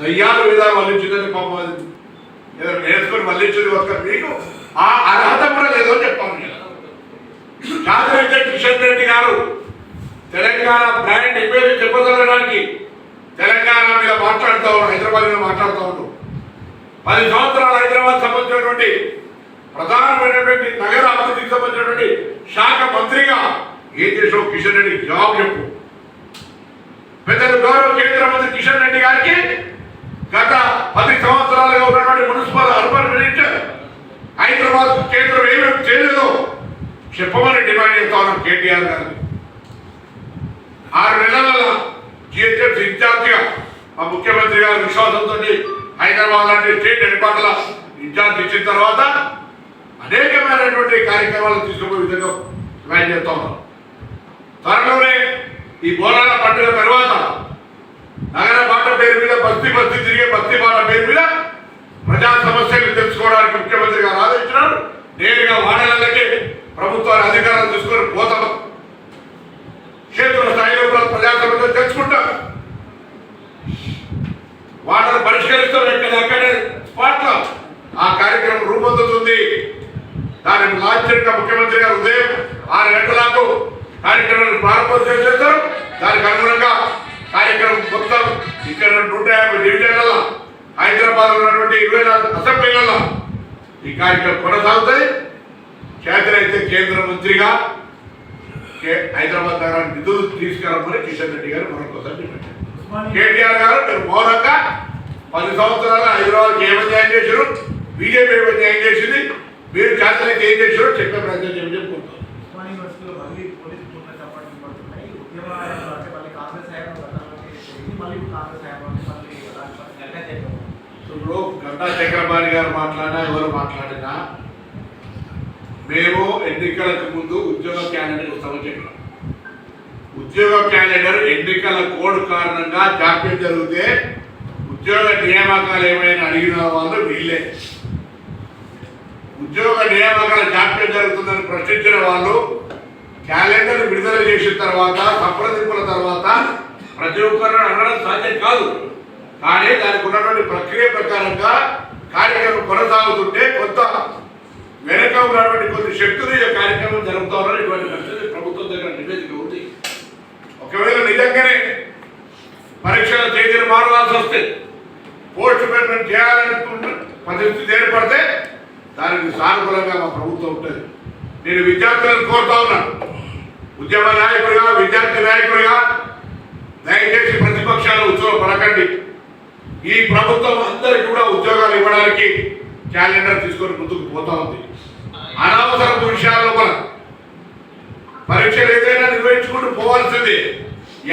దయ్యాలు విధాలు వల్లించుదని పాపం అది. ఏదో నేర్చుకొని వల్లించింది ఒక మీకు ఆ అర్హత కూడా లేదో చెప్పాను నేను. శాస్త్రవేత్త కిషన్ రెడ్డి గారు తెలంగాణ బ్రాండ్ ఇమేజ్ చెప్పదలడానికి తెలంగాణ మీద మాట్లాడుతూ ఉన్నాం హైదరాబాద్ మీద మాట్లాడుతూ ఉన్నాం పది సంవత్సరాలు హైదరాబాద్ సంబంధించినటువంటి ప్రధానమైనటువంటి నగర అభివృద్ధికి సంబంధించినటువంటి శాఖ మంత్రిగా ఏం చేసావు కిషన్ రెడ్డి? జవాబు చెప్పు. పెద్దలు గౌరవ కేంద్ర మంత్రి కిషన్ రెడ్డి గారికి గత పది సంవత్సరాలుగా ఉన్నటువంటి మున్సిపల్ అర్బన్ మినిస్టర్ హైదరాబాద్ కేంద్రం ఏమేమి చేయలేదో చెప్పమని డిమాండ్ చేస్తా ఉన్నాం కేటీఆర్ గారు. ఆరు నెలల జిహెచ్ఎఫ్ ఇన్ఛార్జిగా మా ముఖ్యమంత్రి గారి విశ్వాసంతో హైదరాబాద్ లాంటి స్టేట్ హెడ్ క్వార్టర్ల ఇన్ఛార్జ్ ఇచ్చిన తర్వాత అనేకమైనటువంటి కార్యక్రమాలు తీసుకుపోయే విధంగా ప్లాన్ చేస్తా ఉన్నాం. త్వరలోనే ఈ బోనాల పండుగ తర్వాత నగర బాట పేరు మీద బస్తీ బస్తీ తిరిగే బస్తీ బాల పేరు మీద ప్రజా సమస్యలు తెలుసుకోవడానికి ముఖ్యమంత్రి గారు ఆదేశించినారు. నేరుగా వాడలకే ప్రభుత్వాన్ని అధికారం తీసుకొని పోతాం. క్షేత్ర స్థాయిలో కూడా ప్రజా సమస్యలు తెలుసుకుంటాం. వాటిని పరిష్కరిస్తాం ఎక్కడ అక్కడే స్పాట్లో ఆ కార్యక్రమం రూపొందుతుంది. దానిని లాంచ్ ముఖ్యమంత్రి గారు ఉదయం ఆరు గంటలకు కార్యక్రమాన్ని ప్రారంభం చేస్తారు. దానికి అనుగుణంగా కార్యక్రమం మొత్తం ఇక్కడ నూట యాభై డివిజన్లలో హైదరాబాద్ ఉన్నటువంటి ఇరవై నాలుగు అసెంబ్లీలలో ఈ కార్యక్రమం కొనసాగుతుంది చేతనైతే కేంద్ర మంత్రిగా హైదరాబాద్ నగరానికి నిధులు తీసుకురమ్మని కిషన్ రెడ్డి గారు మరొకసారి డిమాండ్ కేటీఆర్ గారు మీరు మౌనంగా పది సంవత్సరాలు హైదరాబాద్కి ఏమని న్యాయం చేశారు? బీజేపీ ఏమని న్యాయం చేసింది? మీరు చేతనైతే ఏం చేశారో చెప్పే ప్రయత్నం చేయమని చెప్పుకుంటాం ఇప్పుడు గంటా చక్రపాణి గారు మాట్లాడినా ఎవరు మాట్లాడినా మేము ఎన్నికలకు ముందు ఉద్యోగ క్యాలెండర్ వస్తామని చెప్పినాం. ఉద్యోగ క్యాలెండర్ ఎన్నికల కోడ్ కారణంగా జాప్యం జరిగితే ఉద్యోగ నియామకాలు ఏమైనా అడిగిన వాళ్ళు వీళ్ళే. ఉద్యోగ నియామకాల జాప్యం జరుగుతుందని ప్రశ్నించిన వాళ్ళు క్యాలెండర్ విడుదల చేసిన తర్వాత సంప్రదింపుల తర్వాత ప్రతి ఒక్కరు అనడం సాధ్యం కాదు. కానీ దానికి ఉన్నటువంటి ప్రక్రియ ప్రకారంగా కార్యక్రమం కొనసాగుతుంటే కొంత వెనక ఉన్నటువంటి కొన్ని శక్తులు ఈ కార్యక్రమం జరుగుతూ ఉన్నారు ఇటువంటి పరిస్థితి ప్రభుత్వం దగ్గర నివేదిక ఉంది. ఒకవేళ నిజంగానే పరీక్షల తేదీలు మారవలసి వస్తే పోస్ట్ పేమెంట్ చేయాలనుకున్న పరిస్థితి ఏర్పడితే దానికి సానుకూలంగా మా ప్రభుత్వం ఉంటుంది. నేను విద్యార్థులను కోరుతా ఉన్నాను. ఉద్యమ నాయకుడిగా విద్యార్థి నాయకుడిగా దయచేసి ప్రతిపక్షాలు ఉత్సవం పడకండి ఈ ప్రభుత్వం అందరికి కూడా ఉద్యోగాలు ఇవ్వడానికి క్యాలెండర్ తీసుకొని ముందుకు పోతా ఉంది. అనవసర విషయాల్లో కూడా పరీక్షలు ఏదైనా నిర్వహించుకుంటూ పోవాల్సింది.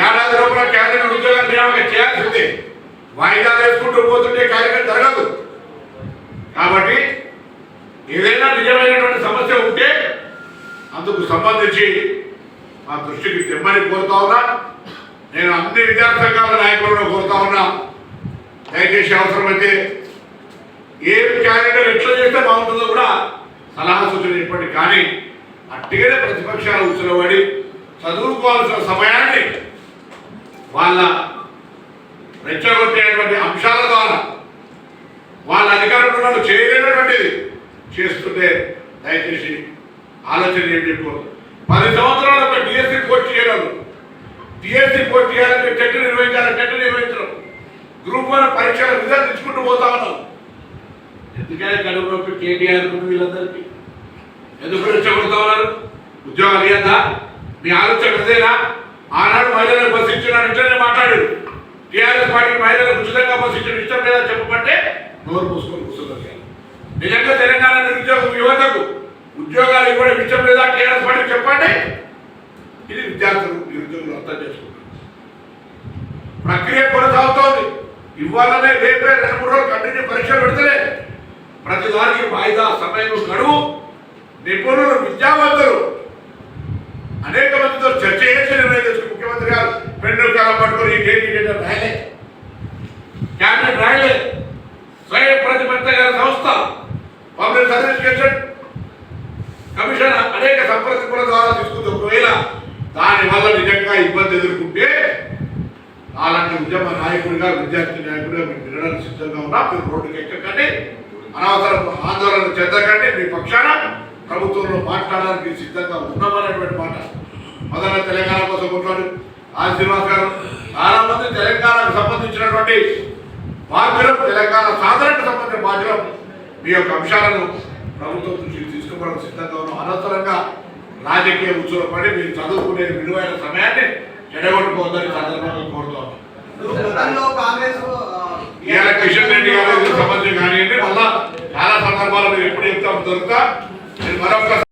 ఏడాది లోపల క్యాలెండర్ ఉద్యోగాలు నియామకం చేయాల్సింది. వాయిదాలు వేసుకుంటూ పోతుంటే కార్యక్రమం జరగదు. కాబట్టి ఏదైనా నిజమైనటువంటి సమస్య ఉంటే అందుకు సంబంధించి మా దృష్టికి తెమ్మని కోరుతా ఉన్నా. నేను అన్ని విద్యార్థి నాయకులను కోరుతా ఉన్నా. దయచేసి అవసరమైతే ఏ క్యాలెండర్ ఎట్లా చేస్తే బాగుంటుందో కూడా సలహా సూచన ఇవ్వండి. కానీ అట్టిగానే ప్రతిపక్షాలు ఉచ్చలబడి చదువుకోవాల్సిన సమయాన్ని వాళ్ళ రెచ్చగొట్టేటువంటి అంశాల ద్వారా వాళ్ళ అధికారంలో చేయలేనటువంటిది చేస్తుంటే దయచేసి ఆలోచన చేయండి పది సంవత్సరాలు ఒక డిఎస్సి పోస్ట్ చేయలేదు టీఎస్సీ పోటీ చేయాలంటే టెట్ నిర్వహించాలి టెట్ నిర్వహించడం గ్రూప్ వన్ పరీక్షల రిజల్ట్ ఇచ్చుకుంటూ పోతా ఉన్నాం. ఎందుకని కడుపు నొప్పి కేటీఆర్ వీళ్ళందరికీ? ఎందుకు రెచ్చగొడతా ఉన్నారు? ఉద్యోగాలు ఇయ్యద్దా? మీ ఆలోచన అదేనా ఆనాడు మహిళలకు బస్సు ఇచ్చిన ఇట్లనే మాట్లాడారు. టీఆర్ఎస్ పార్టీ మహిళలకు ఉచితంగా బస్సు ఇచ్చిన ఇష్టం లేదా చెప్పమంటే నోరు మూసుకొని కూర్చున్నారు. నిజంగా తెలంగాణ నిరుద్యోగ యువతకు ఉద్యోగాలు ఇవ్వడం ఇష్టం లేదా? టీఆర్ఎస్ పార్టీ చెప్పండి. ఇది విద్యార్థులు నిరుద్యోగులు అర్థం చేసుకుంటారు. ప్రక్రియ కొనసాగుతోంది. ఇవ్వాలనే రేపే రెండు మూడు రోజులు కంటిన్యూ పరీక్షలు పెడితేనే ప్రతిదానికి వాయిదా సమయం గడువు. నిపుణులు విద్యావంతులు అనేక మందితో చర్చ చేసి నిర్ణయం చేసుకుని ముఖ్యమంత్రి గారు పెన్ను కాలం పట్టుకొని ఈ డేట్ ఈ డేట్ రాయలే. ఎదుర్కొంటే అలాంటి ఉద్యమ నాయకుడిగా విద్యార్థి నాయకుడిగా మీరు వినడానికి సిద్ధంగా ఉన్నా మీరు రోడ్డుకి ఎక్కకండి అనవసర ఆందోళన చెందకండి మీ పక్షాన ప్రభుత్వంలో మాట్లాడడానికి సిద్ధంగా ఉన్నామనేటువంటి మాట. మొదట తెలంగాణ కోసం కొట్లాడు. ఆ గారు చాలా మంది తెలంగాణకు సంబంధించినటువంటి బాధ్యులు తెలంగాణ సాధనకు సంబంధించిన బాధ్యులు. మీ యొక్క అంశాలను ప్రభుత్వం దృష్టికి తీసుకోవడం సిద్ధంగా ఉన్నాం. అనవసరంగా రాజకీయ ఉత్సవపడి మీరు చదువుకునే విలువైన సమయాన్ని చెడగొట్టుకోవద్దని సందర్భంగా ఇవాళ కిషన్ రెడ్డి గారు సంబంధించి కానివ్వండి మళ్ళా చాలా సందర్భాలు ఎప్పుడు చెప్తాం దొరుకుతా? మరొక